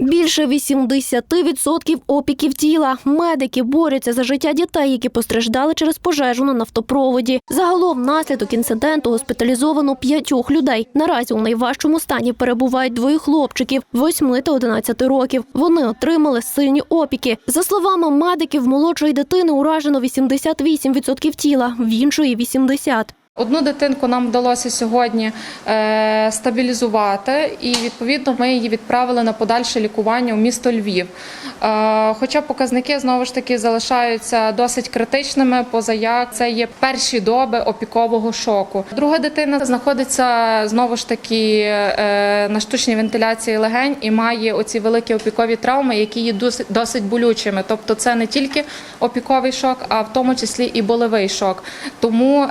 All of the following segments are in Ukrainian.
Більше 80% опіків тіла. Медики борються за життя дітей, які постраждали через пожежу на нафтопроводі. Загалом внаслідок інциденту госпіталізовано п'ятьох людей. Наразі у найважчому стані перебувають двоє хлопчиків 8 та 11 років. Вони отримали сильні опіки. За словами медиків, молодшої дитини уражено 88% тіла, в іншої 80%. Одну дитинку нам вдалося сьогодні е, стабілізувати, і відповідно ми її відправили на подальше лікування у місто Львів. Е, хоча показники знову ж таки залишаються досить критичними, поза як це є перші доби опікового шоку. Друга дитина знаходиться знову ж таки е, на штучній вентиляції легень і має оці великі опікові травми, які є досить, болючими. Тобто, це не тільки опіковий шок, а в тому числі і болевий шок. Тому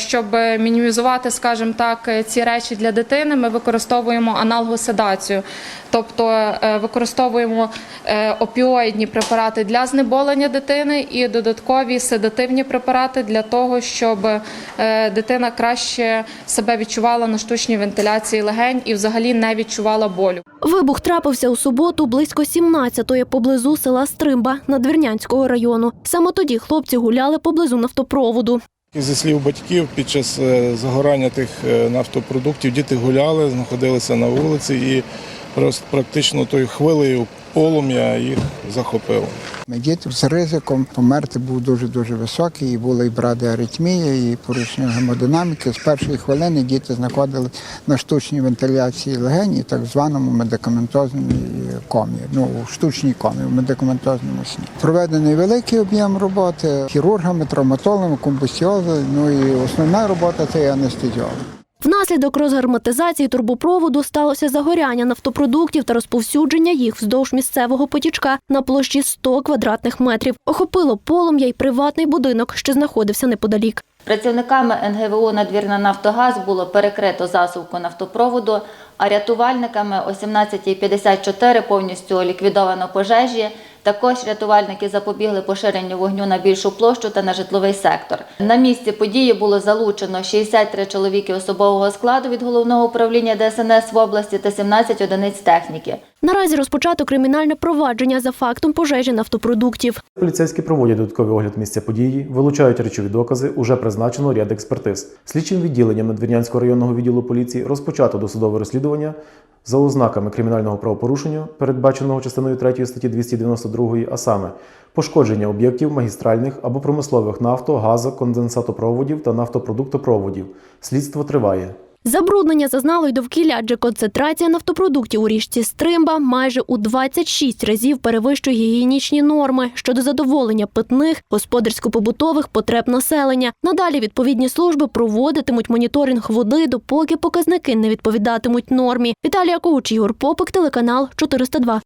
щоб мінімізувати, скажімо так, ці речі для дитини, ми використовуємо аналгоседацію, тобто е, використовуємо е, опіоїдні препарати для знеболення дитини і додаткові седативні препарати для того, щоб е, дитина краще себе відчувала на штучній вентиляції легень і взагалі не відчувала болю. Вибух трапився у суботу близько 17-ї поблизу села Стримба Надвірнянського району. Саме тоді хлопці гуляли поблизу нафтопроводу. Зі слів батьків, під час е, загорання тих е, нафтопродуктів діти гуляли, знаходилися на вулиці і практично тою хвилею полум'я їх захопило. Діти з ризиком померти був дуже-дуже високий, і були і бради аритмії, і порушення гемодинаміки. З першої хвилини діти знаходились на штучній вентиляції легені, так званому медикаментозній комі, ну, у штучній комі, в медикаментозному сні. Проведений великий об'єм роботи хірургами, травматологами, компустіологами, ну і основна робота це анестезіолог. Внаслідок розгерметизації турбопроводу сталося загоряння нафтопродуктів та розповсюдження їх вздовж місцевого потічка на площі 100 квадратних метрів. Охопило полум'я й приватний будинок, що знаходився неподалік. Працівниками НГВУ «Надвірна Нафтогаз» було перекрито засувку нафтопроводу, а рятувальниками о 17.54 повністю ліквідовано пожежі. Також рятувальники запобігли поширенню вогню на більшу площу та на житловий сектор. На місці події було залучено 63 чоловіки особового складу від головного управління ДСНС в області та 17 одиниць техніки. Наразі розпочато кримінальне провадження за фактом пожежі нафтопродуктів. Поліцейські проводять додатковий огляд місця події, вилучають речові докази, уже призначено ряд експертиз. Слідчим відділенням Надвірнянського районного відділу поліції розпочато досудове розслідування за ознаками кримінального правопорушення, передбаченого частиною 3 статті 292, а саме пошкодження об'єктів магістральних або промислових нафто, газо, конденсатопроводів та нафтопродуктопроводів. Слідство триває. Забруднення зазнало й довкілля, адже концентрація нафтопродуктів у річці Стримба майже у 26 разів перевищує гігієнічні норми щодо задоволення питних, господарсько-побутових потреб населення. Надалі відповідні служби проводитимуть моніторинг води, допоки показники не відповідатимуть нормі. Віталія Коуч, Ігор Попик, телеканал 402.